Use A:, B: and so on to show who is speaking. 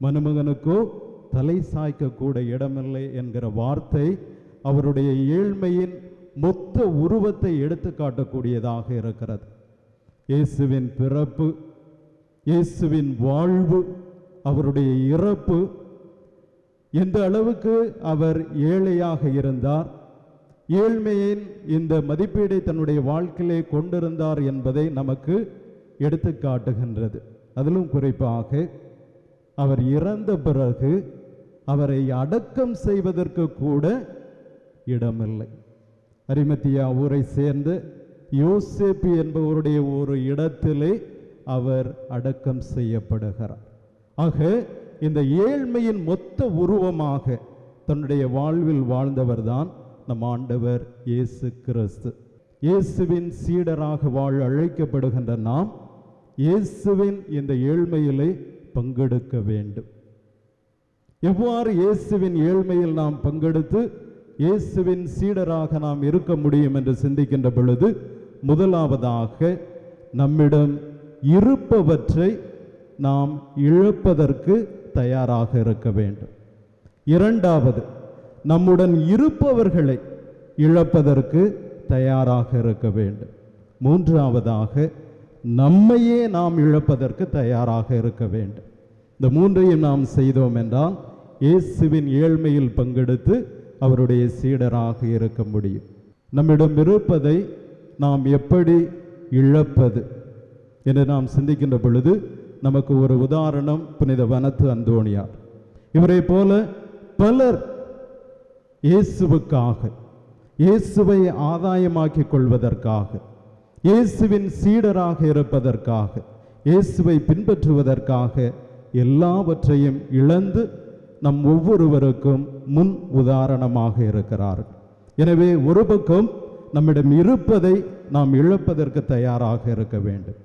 A: மணமகனுக்கோ தலை சாய்க்க கூட இடமில்லை என்கிற வார்த்தை அவருடைய ஏழ்மையின் மொத்த உருவத்தை எடுத்து காட்டக்கூடியதாக இருக்கிறது. இயேசுவின் பிறப்பு இயேசுவின் வாழ்வு அவருடைய இறப்பு எந்த அளவுக்கு அவர் ஏழையாக இருந்தார் ஏழ்மையின் இந்த மதிப்பீடை தன்னுடைய வாழ்க்கையிலே கொண்டிருந்தார் என்பதை நமக்கு எடுத்து காட்டுகின்றது அதிலும் குறிப்பாக அவர் இறந்த பிறகு அவரை அடக்கம் செய்வதற்கு கூட இடமில்லை. அரிமத்தியா ஊரை சேர்ந்து யோசேப்பு என்பவருடைய ஒரு இடத்திலே அவர் அடக்கம் செய்யப்படுகிறார். ஆக இந்த ஏழ்மையின் மொத்த உருவமாக தன்னுடைய வாழ்வில் வாழ்ந்தவர்தான் நம் ஆண்டவர் இயேசு கிறிஸ்து. இயேசுவின் சீடராக வாழ அழைக்கப்படுகின்ற நாம் இயேசுவின் இந்த ஏழ்மையிலே பங்கெடுக்க வேண்டும். எவ்வாறு இயேசுவின் ஏழ்மையில் நாம் பங்கெடுத்து இயேசுவின் சீடராக நாம் இருக்க முடியும் என்று சிந்திக்கின்ற பொழுது முதலாவதாக நம்மிடம் இருப்பவற்றை நாம் இழப்பதற்கு தயாராக இருக்க வேண்டும். இரண்டாவது நம்முடன் இருப்பவர்களை இழப்பதற்கு தயாராக இருக்க வேண்டும். மூன்றாவதாக நம்மையே நாம் இழப்பதற்கு தயாராக இருக்க வேண்டும். இந்த மூன்றையும் நாம் செய்தோம் என்றால் இயேசுவின் ஏழ்மையில் பங்கெடுத்து அவருடைய சீடராக இருக்க முடியும். நம்மிடம் இருப்பதை நாம் எப்படி இழப்பது என்று நாம் சிந்திக்கின்ற பொழுது நமக்கு ஒரு உதாரணம் புனித வனத்து அந்தோணியார். இவரை போல பலர் இயேசுவுக்காக இயேசுவை ஆதாயமாக்கிக் கொள்வதற்காக இயேசுவின் சீடராக இருப்பதற்காக இயேசுவை பின்பற்றுவதற்காக எல்லாவற்றையும் இழந்து நம் ஒவ்வொருவருக்கும் முன் உதாரணமாக இருக்கிறார் எனவே ஒரு பக்கம் நம்மிடம் இருப்பதை நாம் இழப்பதற்கு தயாராக இருக்க வேண்டும்.